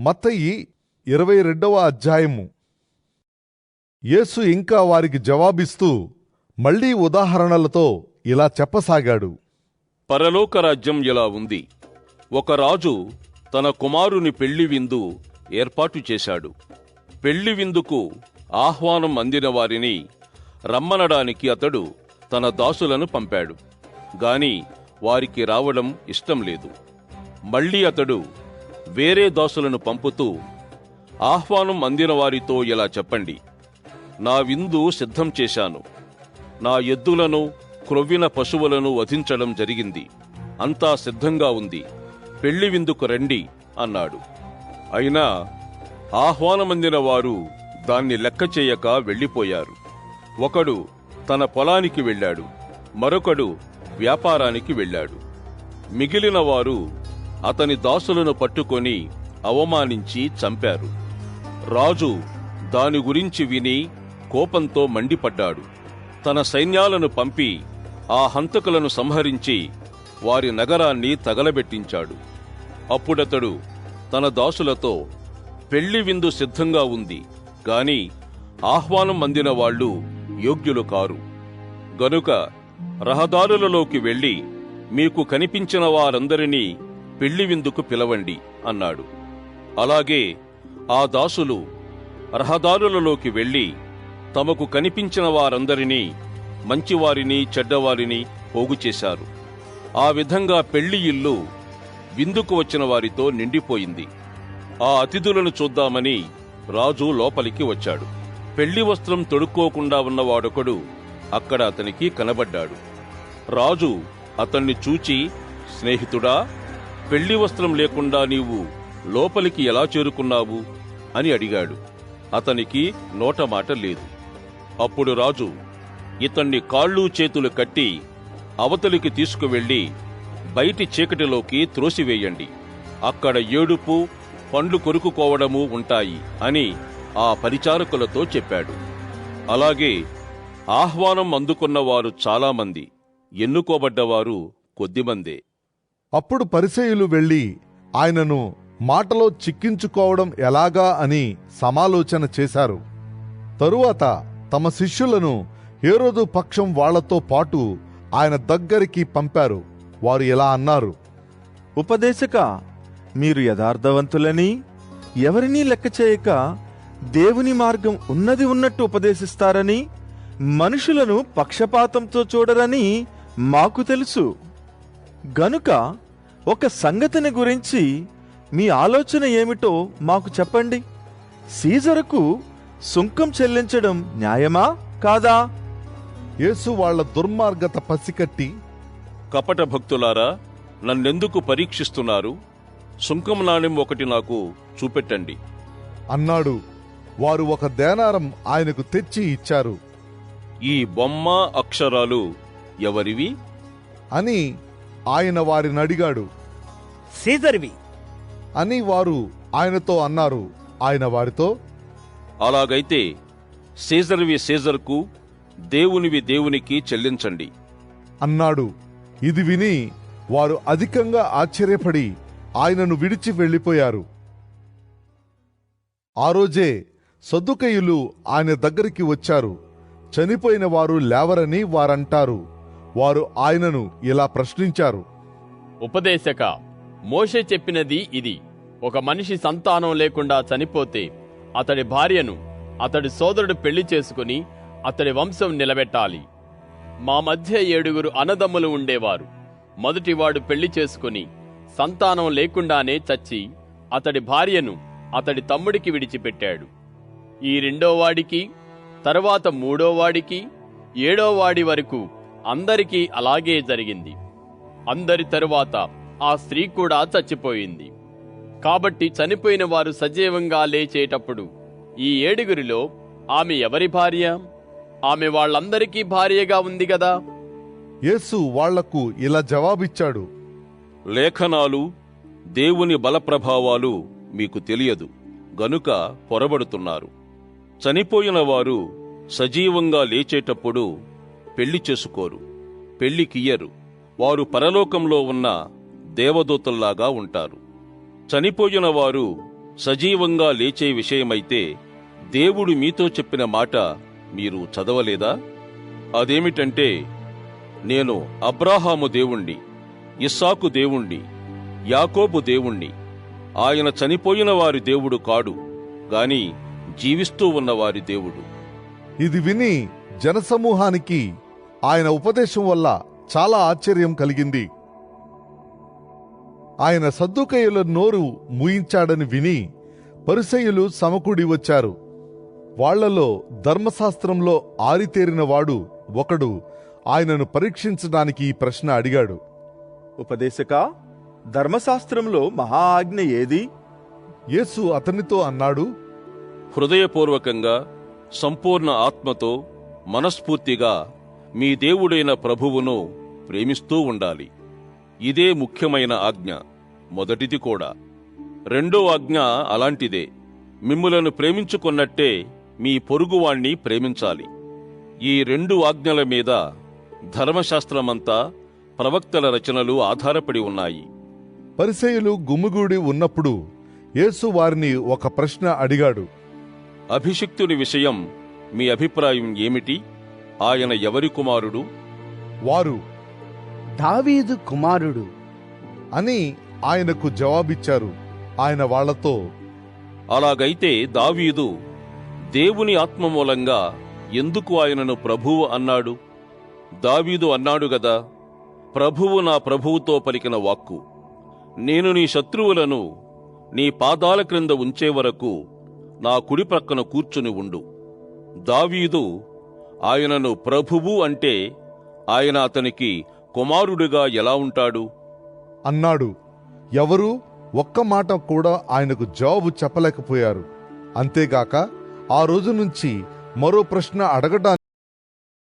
మత్తయి ఇరవై రెండవ అధ్యాయము. యేసు ఇంకా వారికి జవాబిస్తూ మళ్ళీ ఉదాహరణలతో ఇలా చెప్పసాగాడు. పరలోక రాజ్యం ఇలా ఉంది? ఒక రాజు తన కుమారుని పెళ్ళి విందు ఏర్పాటు చేశాడు. పెళ్ళి విందుకు ఆహ్వానం అందిన వారిని రమ్మనడానికి అతడు తన దాసులను పంపాడు. గాని వారికి రావడం ఇష్టం లేదు. మళ్ళీ అతడు వేరే దాసులను పంపుతూ ఆహ్వానం అందిన వారితో ఇలా చెప్పండి. నా విందు సిద్ధం చేశాను. నా ఎద్దులను క్రొవ్విన పశువులను వధించడం జరిగింది. అంతా సిద్ధంగా ఉంది. పెళ్ళి విందుకు రండి అన్నాడు. అయినా ఆహ్వానమందిన వారు దాన్ని లెక్క చేయక వెళ్ళిపోయారు. ఒకడు తన పొలానికి వెళ్ళాడు. మరొకడు వ్యాపారానికి వెళ్ళాడు. మిగిలిన వారు అతని దాసులను పట్టుకొని అవమానించి చంపారు. రాజు దాని గురించి విని కోపంతో మండిపడ్డాడు. తన సైన్యాలను పంపి ఆ హంతకులను సంహరించి వారి నగరాన్ని తగలబెట్టించాడు. అప్పుడతడు తన దాసులతో పెళ్ళి విందు సిద్ధంగా ఉంది గాని ఆహ్వానం అందిన వాళ్ళు యోగ్యులు కారు. గనుక రహదారులలోకి వెళ్ళి మీకు కనిపించిన వారందరినీ పెళ్ళి విందుకు పిలవండి అన్నాడు. అలాగే ఆ దాసులు రహదారులలోకి వెళ్ళి తమకు కనిపించిన వారందరినీ మంచివారిని చెడ్డవారిని పోగుచేశారు ఆ విధంగా పెళ్ళి ఇల్లు విందుకు వచ్చిన వారితో నిండిపోయింది. ఆ అతిథులను చూద్దామని రాజు లోపలికి వచ్చాడు. పెళ్ళి వస్త్రం తొడుక్కోకుండా ఉన్నవాడొకడు అక్కడ అతనికి కనబడ్డాడు. రాజు అతన్ని చూచి స్నేహితుడా పెళ్ళి వస్త్రం లేకుండా నీవు లోపలికి ఎలా చేరుకున్నావు? అని అడిగాడు. అతనికి నోట మాట లేదు. అప్పుడు రాజు ఇతన్ని కాళ్ళు చేతులు కట్టి అవతలికి తీసుకువెళ్ళి బయటి చీకటిలోకి త్రోసివేయండి. అక్కడ ఏడుపు పండ్లు కొరుకుకోవడము ఉంటాయి అని ఆ పరిచారకులతో చెప్పాడు. అలాగే ఆహ్వానం అందుకున్నవారు చాలామంది. ఎన్నుకోబడ్డవారు కొద్దిమందే. అప్పుడు పరిసయులు వెళ్ళి ఆయనను మాటలో చిక్కించుకోవడం ఎలాగా అని సమాలోచన చేశారు. తరువాత తమ శిష్యులను హేరోదు పక్షం వాళ్ళతో పాటు ఆయన దగ్గరికి పంపారు. వారు ఇలా అన్నారు ఉపదేశక మీరు యథార్థవంతులని ఎవరినీ లెక్క చేయక దేవుని మార్గం ఉన్నది ఉన్నట్టు ఉపదేశిస్తారని మనుషులను పక్షపాతంతో చూడరని మాకు తెలుసు. గనుక ఒక సంగతిని గురించి మీ ఆలోచన ఏమిటో మాకు చెప్పండి. సీజరుకు సుంకం చెల్లించడం న్యాయమా కాదా? యేసు వాళ్ళ దుర్మార్గత పసికట్టి కపట భక్తులారా నన్నెందుకు పరీక్షిస్తున్నారు? సుంకం నాణెం ఒకటి నాకు చూపెట్టండి. అన్నాడు. వారు ఒక దేనారం ఆయనకు తెచ్చి ఇచ్చారు. ఈ బొమ్మ అక్షరాలు ఎవరివి? అని ఆయన వారిని అడిగాడు. సీజర్వి. అని వారు ఆయనతో అన్నారు. ఆయన వారితో అలాగైతే సీజర్వి సీజర్కు దేవునివి దేవునికి చెల్లించండి. అన్నాడు. ఇది విని వారు అధికంగా ఆశ్చర్యపడి ఆయనను విడిచి వెళ్ళిపోయారు. ఆ రోజే సద్దుకయ్యులు ఆయన దగ్గరికి వచ్చారు. చనిపోయిన వారు లేవరని వారంటారు. వారు ఆయనను ఇలా ప్రశ్నించారు. ఉపదేశక మోషే చెప్పినది ఇది. ఒక మనిషి సంతానం లేకుండా చనిపోతే అతడి భార్యను అతడి సోదరుడు పెళ్ళి చేసుకుని అతడి వంశం నిలబెట్టాలి. మా మధ్య ఏడుగురు అన్నదమ్ములు ఉండేవారు. మొదటివాడు పెళ్ళి చేసుకుని సంతానం లేకుండానే చచ్చి అతడి భార్యను అతడి తమ్ముడికి విడిచిపెట్టాడు. ఈ రెండోవాడికి తరువాత మూడోవాడికి ఏడోవాడి వరకు అందరికీ అలాగే జరిగింది. అందరి తరువాత ఆ స్త్రీ కూడా చచ్చిపోయింది. కాబట్టి చనిపోయిన వారు సజీవంగా లేచేటప్పుడు ఈ ఏడుగురిలో ఆమె ఎవరి భార్య? ఆమె వాళ్ళందరికీ భార్యగా ఉంది గదా యేసు వాళ్ళకు ఇలా జవాబిచ్చాడు. లేఖనాలు దేవుని బలప్రభావాలు మీకు తెలియదు గనుక పొరబడుతున్నారు. చనిపోయిన వారు సజీవంగా లేచేటప్పుడు పెళ్ళి చేసుకోరు పెళ్ళికియ్యరు వారు పరలోకంలో ఉన్న దేవదూతల్లాగా ఉంటారు. చనిపోయిన వారు సజీవంగా లేచే విషయమైతే దేవుడు మీతో చెప్పిన మాట మీరు చదవలేదా? అదేమిటంటే నేను అబ్రాహాము దేవుణ్ణి ఇస్సాకు దేవుణ్ణి యాకోబు దేవుణ్ణి. ఆయన చనిపోయిన వారి దేవుడు కాడు గాని జీవిస్తూ ఉన్నవారి దేవుడు. ఇది విని జనసమూహానికి ఆయన ఉపదేశం వల్ల చాలా ఆశ్చర్యం కలిగింది. ఆయన సద్దుకయ్యుల నోరు మూయించాడని విని పరిసయ్యులు సమకూడి వచ్చారు. వాళ్ళలో ధర్మశాస్త్రంలో ఆరితేరిన వాడు ఒకడు ఆయనను పరీక్షించడానికి ఈ ప్రశ్న అడిగాడు. ఉపదేశక ధర్మశాస్త్రంలో మహా ఆజ్ఞ ఏది? యేసు అతనితో అన్నాడు హృదయపూర్వకంగా సంపూర్ణ ఆత్మతో మనస్ఫూర్తిగా మీ దేవుడైన ప్రభువును ప్రేమిస్తూ ఉండాలి. ఇదే ముఖ్యమైన ఆజ్ఞ. మొదటిది కూడా. రెండో ఆజ్ఞ అలాంటిదే. మిమ్ములను ప్రేమించుకున్నట్టే మీ పొరుగువాణ్ణి ప్రేమించాలి. ఈ రెండు ఆజ్ఞల మీద ధర్మశాస్త్రమంతా ప్రవక్తల రచనలు ఆధారపడి ఉన్నాయి. పరిసయ్యులు గుమ్మిగూడి ఉన్నప్పుడు యేసు వారిని ఒక ప్రశ్న అడిగాడు. అభిషిక్తుని విషయం మీ అభిప్రాయం ఏమిటి? ఆయన ఎవరి కుమారుడు? వారు దావీదు కుమారుడు అని ఆయనకు జవాబిచ్చారు. ఆయన వాళ్ళతో అలాగైతే దావీదు దేవుని ఆత్మ మూలంగా ఎందుకు ఆయనను ప్రభువు అన్నాడు? దావీదు అన్నాడు గదా ప్రభువు నా ప్రభువుతో పలికిన వాక్కు. నేను నీ శత్రువులను నీ పాదాల క్రింద ఉంచే వరకు నా కుడి ప్రక్కన కూర్చుని ఉండు. దావీదు ఆయనను ప్రభువు అంటే ఆయన అతనికి కుమారుడిగా ఎలా ఉంటాడు? అన్నాడు ఎవరు ఒక్క మాట కూడా ఆయనకు జవాబు చెప్పలేకపోయారు. అంతేగాక ఆ రోజు నుంచి మరో ప్రశ్న అడగడానికి